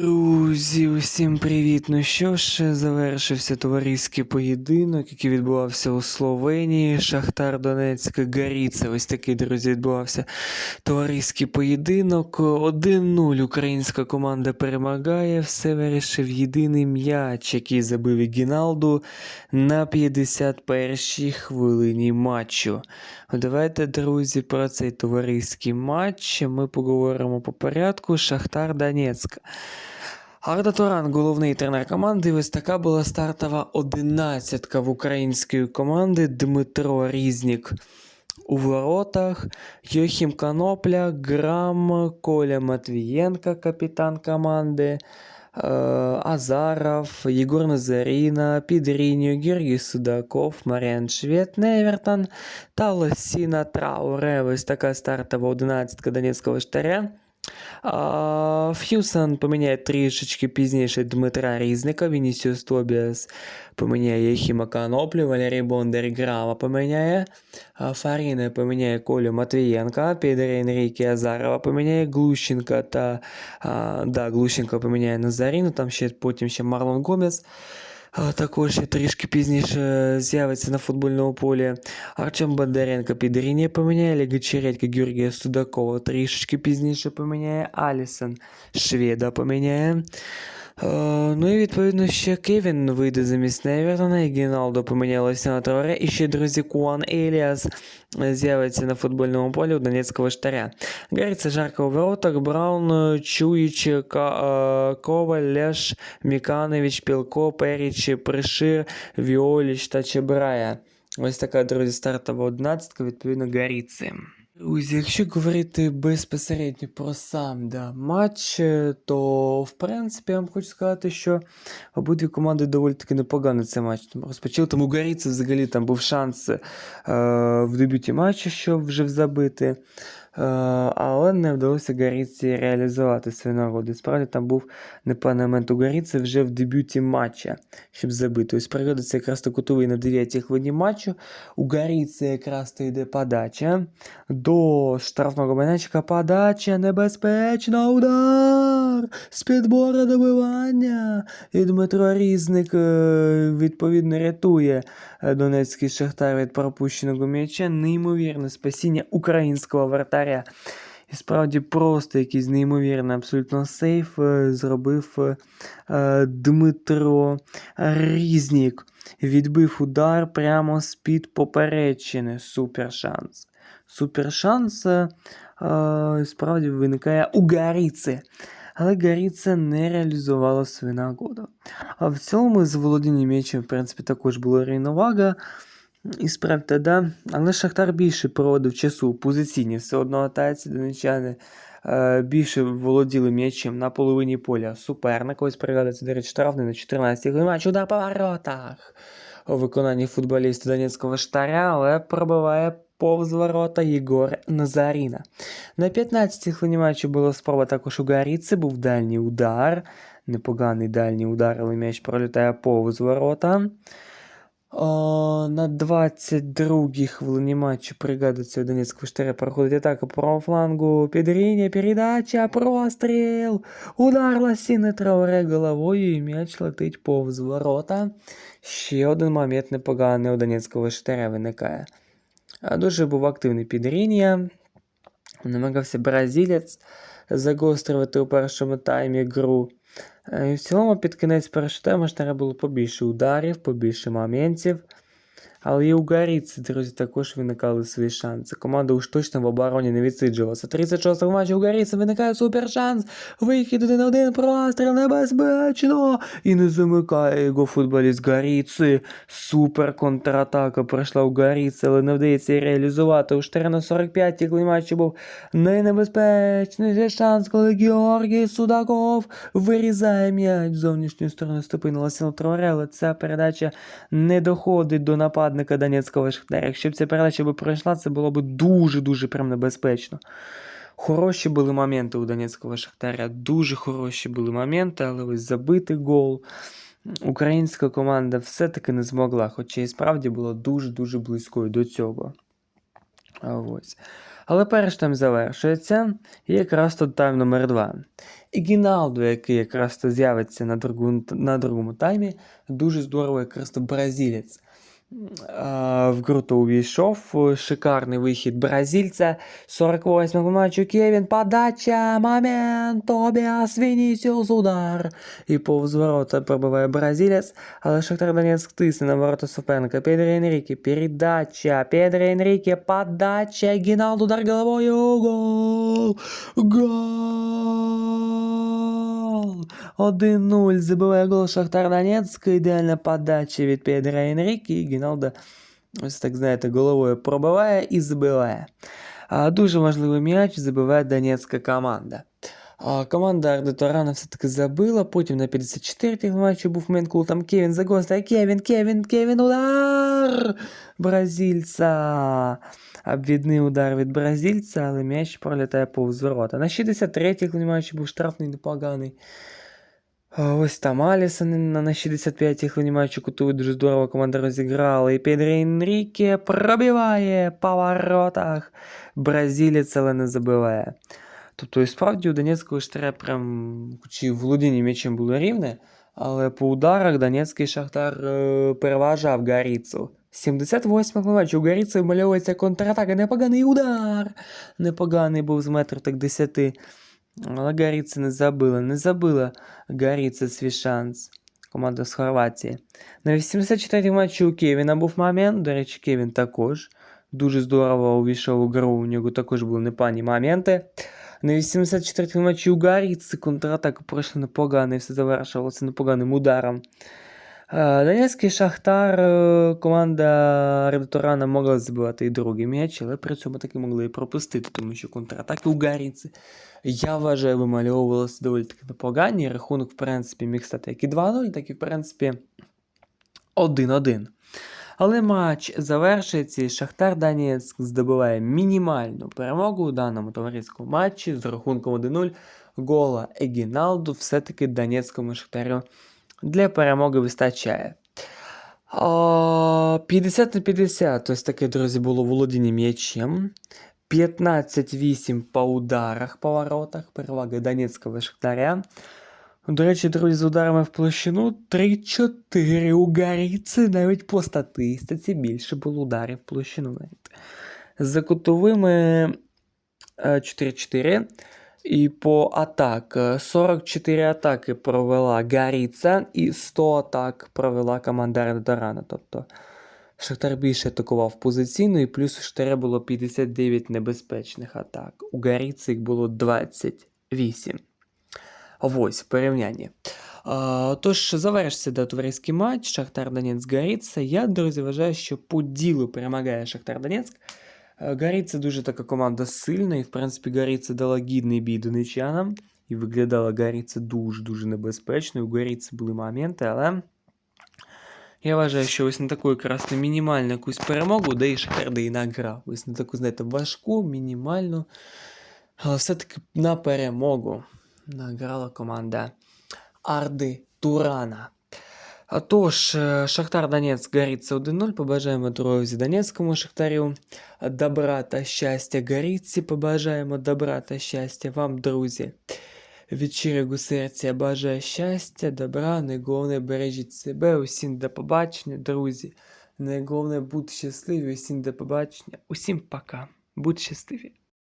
Ooh. Друзі, усім привіт! Ну що ж, завершився товариський поєдинок, який відбувався у Словенії. Шахтар Донецьк Гаріце. Ось такий, друзі, відбувався товариський поєдинок. 1-0 українська команда перемагає. Все вирішив єдиний м'яч, який забив Гіналду на 51-й хвилині матчу. Давайте, друзі, про цей товариський матч ми поговоримо по порядку. Шахтар Донецьк. Арда Туран, головний тренер команди. Ось така була стартова одинадцятка в української команди. Дмитро Різнік у воротах, Йохім Канопля, Грам, Коля Матвієнка, капітан команди. е, Азаров, Єгор Назаріна, Підріньо, Георгій Судаков, Маріан Швед, Невертон та Лосіна Трауре. Ось така стартова одинадцятка Донецького штаря. А, Ф'юсон поміняє трішечки пізніше Дмитра Різника, Вінісіус Тобіас поміняє Єхіма Каноплю, Валерій Бондар Грама поміняє, а, Фаріна поміняє Колю Матвієнка, Підер Енріке Азарова поміняє Глущенка та а, да, Глущенка поміняє Назаріну, там ще потім ще Марлон Гомес. Також і трішки пізніше з'явиться на футбольному полі Артем Бондаренко під Ріні поміняє, Ліга Чередька Георгія Судакова трішечки пізніше поміняє, Алісон Шведа поміняє. Е, ну і відповідно ще Кевін вийде замість Невертона, і Гіналдо помінялося на Траоре, і ще, друзі, Куан Еліас е, з'явиться на футбольному полі у Донецького штаря. Гариться жарко у воротах, Браун, Чуїч, е, Коваль, Леш, Міканович, Пілко, Періч, Пришир, Віоліч та Чебрая. Ось така, друзі, стартова одинадцятка, відповідно, Гаріці. Друзі, якщо говорити безпосередньо про сам да, матч, е, то в принципі я вам хочу сказати, що обидві команди доволі таки непогано цей матч там розпочали. Тому у Гаріці взагалі там був шанс е, в дебюті матчу, що вже забити. Е, але не вдалося Гаріці реалізувати свої нагоди. Справді там був непевний момент у Гаріці вже в дебюті матча, щоб забити. Ось пригодиться якраз то кутовий на 9-й хвилині матчу. У Гаріці якраз то йде подача. До штрафного майданчика подача, небезпечна удар! З підбору добивання. І Дмитро Різник е, відповідно рятує е, Донецький Шахтар від пропущеного м'яча. Неймовірне спасіння українського вратаря. І справді просто якийсь неймовірний абсолютно сейф е, зробив Дмитро Різнік. Відбив удар прямо з-під поперечини. Супер шанс. Супер шанс справді виникає у Гаріці. Але Гаріце не реалізувала свою нагоду. А в цілому з володінням м'ячем, в принципі, також була рівновага. І справді, да. Але Шахтар більше проводив часу у позиційні все одно атаці, донечани е, більше володіли м'ячем на половині поля суперника. Ось пригадується, до речі, штрафний на 14-й хвилині матчу удар по у виконанні футболіста Донецького штаря, але пробиває повз ворота Єгор Назаріна. На 15-й хвилині матчу була спроба також у Гаріці, був дальній удар. Непоганий дальній удар, але м'яч пролітає повз ворота. О, на 22-й хвилині матчу пригадується у Донецького штаря проходить атака по правому флангу. Підріння, передача, простріл. Удар Ласіни Трауре головою і м'яч летить повз ворота. Ще один момент непоганий у Донецького штаря виникає. Дуже був активний під Рінія. Намагався бразилець загострювати у першому таймі гру. Е, І в цілому під кінець першого тайму ж треба було побільше ударів, побільше моментів. Але і у Гаріці, друзі, також виникали свої шанси. Команда уж точно в обороні не відсиджувалася. 36-го матчу у Гаріці виникає супер шанс. Вихід один на один, простріл небезпечно. І не замикає його футболіст Гаріці. Супер контратака пройшла у Гаріці, але не вдається її реалізувати. У 4 на 45-й коли матчі був найнебезпечніший шанс, коли Георгій Судаков вирізає м'яч зовнішньої сторони стопи на Ласіну Троре, ця передача не доходить до нападника Донецького Шахтаря. Якщо б ця передача би пройшла, це було б дуже-дуже прям небезпечно. Хороші були моменти у Донецького Шахтаря, дуже хороші були моменти, але ось забитий гол. Українська команда все-таки не змогла, хоча і справді була дуже-дуже близькою до цього. Ось. Але перш тайм завершується, і якраз тут тайм номер 2. І Гіналдо, який якраз то з'явиться на, другу, на другому таймі, дуже здорово якраз то бразилець. А, В груту увійшов. Шикарний вихід бразильця. 48 матчу Кевін. Подача. Момент. Тобіас Вінісіус удар. І повз пробиває бразилець. Але Шахтар Донецьк тисне на ворота суперника. Педро Енріке. Передача. Педро Енріке. Подача. Гіналду удар головою. Гол. Гол. 1-0. Забиває гол Шахтар Донецьк. Ідеальна подача від Педро Енріке. І Гіналда ось так, знаєте, головою пробиває і забиває. А, Дуже важливий м'яч забиває донецька команда. А, Команда Арди Торана все-таки забила, потім на 54-й матчі був момент, коли там Кевін загостає. Кевін, Кевін, Кевін, удар! Бразильця! Обвідний удар від бразильця, але м'яч пролітає повз ворота. На 63-й матчі був штрафний непоганий. Ось там Алісон на на 65-й хвилині матчу кутує дуже здорово команда розіграла. І Педро Енріке пробиває по воротах. Бразилець, але не забиває. Тобто, і справді у Донецького штаря прям чи володіння м'ячем було рівне, але по ударах Донецький Шахтар е, переважав Гаріцу. 78 матчу у Гаріці вмальовується контратака. Непоганий удар. Непоганий був з метру так 10. Але Гаріца не забила. Не забила Гаріца свій шанс. Команда з Хорватії. На 84-й матчі у Кевіна був момент. До речі, Кевін також. Дуже здорово увійшов у гру. У нього також були непогані моменти. На 84-й матчі у Гаріці контратака пройшла непогано і все завершилося непоганим ударом. Донецький Шахтар, е, команда редакторана могла забивати і другий м'яч, але при цьому таки могли і пропустити, тому що контратаки у Гаріці, я вважаю, вимальовувалися доволі таки непогані. Рахунок, в принципі, міг стати як і 2-0, так і, в принципі, 1-1. Але матч завершується і Шахтар Донецьк здобуває мінімальну перемогу у даному товариському матчі з рахунком 1-0 гола Егіналду все-таки Донецькому Шахтарю для перемоги вистачає. 50 на 50, ось таке, друзі, було володіння м'ячем. 15-8 по ударах по воротах, перевага Донецького Шахтаря. До речі, друзі, з ударами в площину 3-4 у Гаріці, навіть по статистиці більше було ударів в площину. навіть. За кутовими е, 4-4. І по атак е, 44 атаки провела Гаріца і 100 атак провела команда Редорана. Тобто Шахтар більше атакував позиційно, і плюс у було 59 небезпечних атак. У Гаріці їх було 28. Ось в порівнянні. А, тож завершиться да, товариський матч Шахтар Донецьк Гаріца. Я, друзі, вважаю, що по ділу перемагає Шахтар Донецьк. Е, Гаріца дуже така команда сильна, і в принципі Гаріца дала гідний бій донечанам. І виглядала Гаріца дуже-дуже небезпечно. У Гаріці були моменти, але я вважаю, що ось на таку якраз на мінімальну якусь перемогу, де і Шахтар де і награв. Ось на таку, знаєте, важку, мінімальну, але все-таки на перемогу Награла команда Арди Турана. А Тож, е, Шахтар Донецьк Гаріца 1-0. Побажаємо друзі Донецькому Шахтарю. Добра та щастя Гаріці. Побажаємо добра та щастя вам, друзі. Від щирого серця бажаю щастя, добра, найголовне бережіть себе. Усім до побачення, друзі. Найголовне будь щасливі, усім до побачення. Усім пока. Будь щасливі.